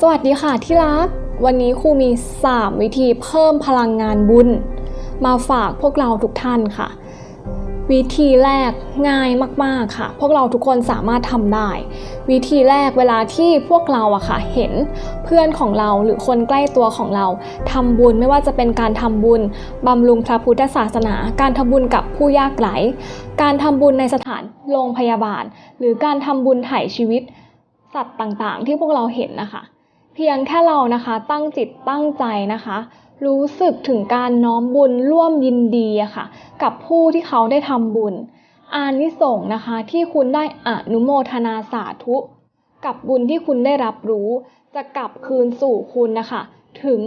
สวัสดีค่ะที่รัก วันนี้ครูมี 3 วิธีเพิ่มพลังงานบุญ มาฝากพวกเราทุกท่านค่ะ วิธีแรกง่ายมากๆค่ะ พวกเราทุกคนสามารถทำได้ วิธีแรกเวลาที่พวกเราอะค่ะ เห็นเพื่อนของเราหรือคนใกล้ตัวของเราทำบุญไม่ว่าจะเป็นการทำบุญบำรุงพระพุทธศาสนา การทำบุญกับผู้ยากไร้การทำบุญในสถานโรงพยาบาล หรือการทำบุญไถ่ชีวิตสัตว์ต่างๆ ที่พวกเราเห็นนะคะ เพียงแค่เรานะคะตั้งจิตตั้งใจนะคะ รู้สึกถึงการน้อมบุญร่วมยินดีอะค่ะ กับผู้ที่เขาได้ทำบุญ อานิสงส์นะคะที่คุณได้อนุโมทนาสาธุ กับบุญที่คุณได้รับรู้ จะกลับคืนสู่คุณนะคะถึง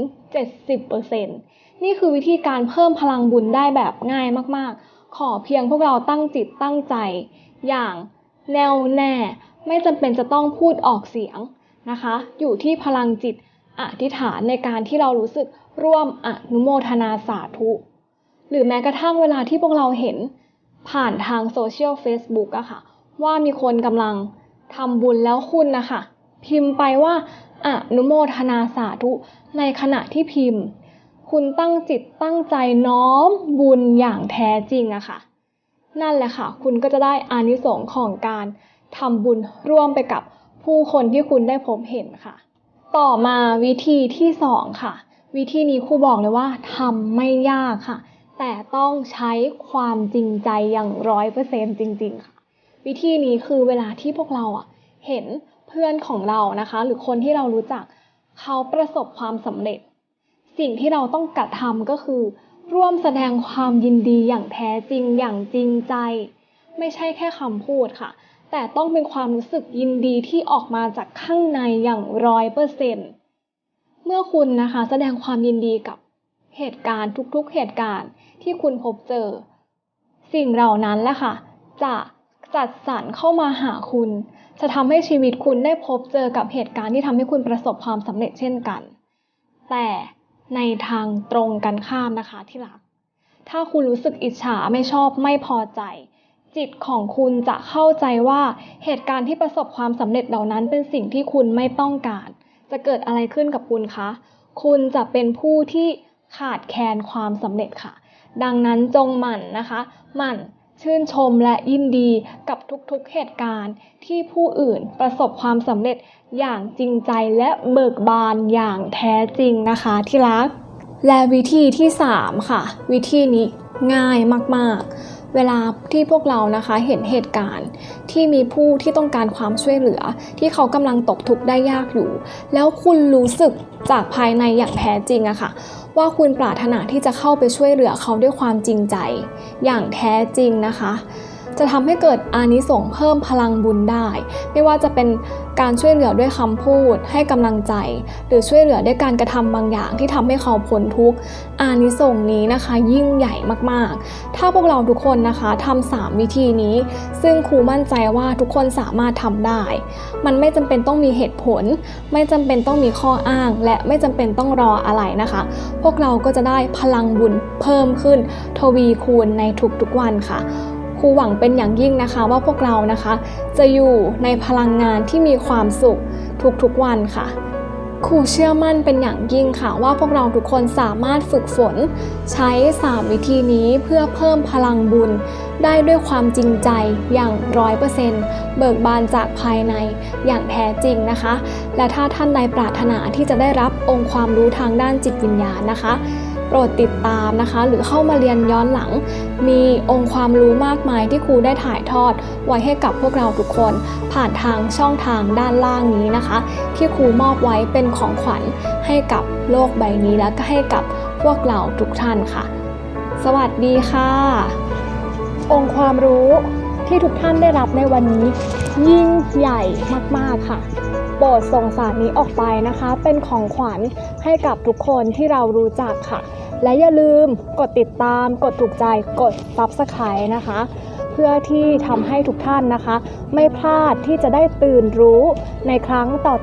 70%นี่คือวิธีการเพิ่มพลังบุญได้แบบง่ายมากๆ ขอเพียงพวกเราตั้งจิตตั้งใจ อย่างแน่วแน่ ไม่จำเป็นจะต้องพูดออกเสียง นะคะ อยู่ที่พลังจิตอธิษฐานในการที่เรารู้สึกร่วมอนุโมทนาสาธุ หรือแม้กระทั่งเวลาที่พวกเราเห็นผ่านทางโซเชียล Facebook อะค่ะ ว่ามีคนกำลังทำบุญแล้วคุณนะคะพิมพ์ไปว่าอนุโมทนาสาธุ ในขณะที่พิมพ์ คุณตั้งจิตตั้งใจน้อมบุญอย่างแท้จริงอะค่ะ นั่นแหละค่ะ คุณก็จะได้อานิสงส์ของการทำบุญร่วมไปกับ ผู้คนที่คุณได้พบเห็นค่ะ ต่อมาวิธีที่สองค่ะ วิธีนี้ครูบอกเลยว่าทำไม่ยากค่ะ แต่ต้องใช้ความจริงใจอย่างร้อยเปอร์เซ็นจริง ๆ ค่ะ วิธีนี้คือเวลาที่พวกเราอะเห็นเพื่อนของเรานะคะ หรือคนที่เรารู้จักเขาประสบความสำเร็จ สิ่งที่เราต้องกระทำก็คือ ร่วมแสดงความยินดีอย่างแท้จริงอย่างจริงใจ ไม่ใช่แค่คำพูดค่ะ แต่ต้องเป็นความรู้สึกยินดีที่ออกมาจากข้างในอย่างร้อยเปอร์เซ็นต์เมื่อคุณนะคะแสดงความยินดีกับเหตุการณ์ทุกๆเหตุการณ์ที่คุณพบเจอ สิ่งเหล่านั้นแหละค่ะ จะจัดสรรเข้ามาหาคุณ จะทำให้ชีวิตคุณได้พบเจอกับเหตุการณ์ที่ทำให้คุณประสบความสำเร็จเช่นกัน แต่ในทางตรงกันข้ามนะคะที่รัก ถ้าคุณรู้สึกอิจฉาไม่ชอบไม่พอใจ จิตของคุณจะเข้าใจว่าเหตุการณ์ที่ประสบความสำเร็จเหล่านั้นเป็นสิ่งที่คุณไม่ต้องการ จะเกิดอะไรขึ้นกับคุณคะ คุณจะเป็นผู้ที่ขาดแคลนความสำเร็จค่ะ ดังนั้นจงหมั่นนะคะหมั่นชื่นชมและยินดีกับทุกๆเหตุการณ์ที่ผู้อื่นประสบความสำเร็จอย่างจริงใจและเบิกบานอย่างแท้จริงนะคะที่รัก และวิธีที่ 3 ค่ะ วิธีนี้ง่ายมากๆ เวลาที่พวกเรานะคะเห็นเหตุการณ์ที่มีผู้ที่ต้องการความช่วยเหลือ ที่เขากำลังตกทุกข์ได้ยากอยู่ แล้วคุณรู้สึกจากภายในอย่างแท้จริงอะค่ะ ว่าคุณปรารถนาที่จะเข้าไปช่วยเหลือเขาด้วยความจริงใจ อย่างแท้จริงนะคะ จะทำให้เกิดอานิสงส์เพิ่มพลังบุญได้ ไม่ว่าจะเป็นการช่วยเหลือด้วยคำพูด ให้กำลังใจ หรือช่วยเหลือด้วยการกระทำบางอย่างที่ทำให้เขาพ้นทุกข์อานิสงส์นี้นะคะ ยิ่งใหญ่มากๆ ถ้าพวกเราทุกคนนะคะทำสามวิธีนี้ ซึ่งครูมั่นใจว่าทุกคนสามารถทำได้ มันไม่จำเป็นต้องมีเหตุผล ไม่จำเป็นต้องมีข้ออ้าง และไม่จำเป็นต้องรออะไรนะคะ พวกเราก็จะได้พลังบุญเพิ่มขึ้น ทวีคูณในทุกๆวันค่ะ ครูหวังเป็นอย่างยิ่งนะคะ ว่าพวกเรานะคะ จะอยู่ในพลังงานที่มีความสุขทุกๆวันค่ะครูเชื่อมั่นเป็นอย่างยิ่งค่ะ ว่าพวกเราทุกคนสามารถฝึกฝน ใช้3วิธีนี้เพื่อเพิ่มพลังบุญ ได้ด้วยความจริงใจอย่างร้อยเปอร์เซ็นต์เบิกบานจากภายในอย่างแท้จริงนะคะ และถ้าท่านใดปรารถนาที่จะได้รับองค์ความรู้ทางด้านจิตวิญญาณนะคะ โปรดติดตามนะคะ หรือเข้ามาเรียนย้อนหลัง มีองค์ความรู้มากมายที่ครูได้ถ่ายทอด ไว้ให้กับพวกเราทุกคน ผ่านทางช่องทางด้านล่างนี้นะคะ ที่ครูมอบไว้เป็นของขวัญให้กับโลกใบนี้และก็ให้กับพวกเราทุกท่านค่ะ สวัสดีค่ะ องค์ความรู้ที่ทุกท่านได้รับในวันนี้ ยิ่งใหญ่มากๆค่ะโปรดส่งสารนี้ออกไปนะคะ เป็นของขวัญให้กับทุกคนที่เรารู้จักค่ะ และอย่าลืมกดติดตาม กดถูกใจ กด Subscribe นะคะ เพื่อที่ทำให้ทุกท่านนะคะ ไม่พลาดที่จะได้ตื่นรู้ในครั้งต่อ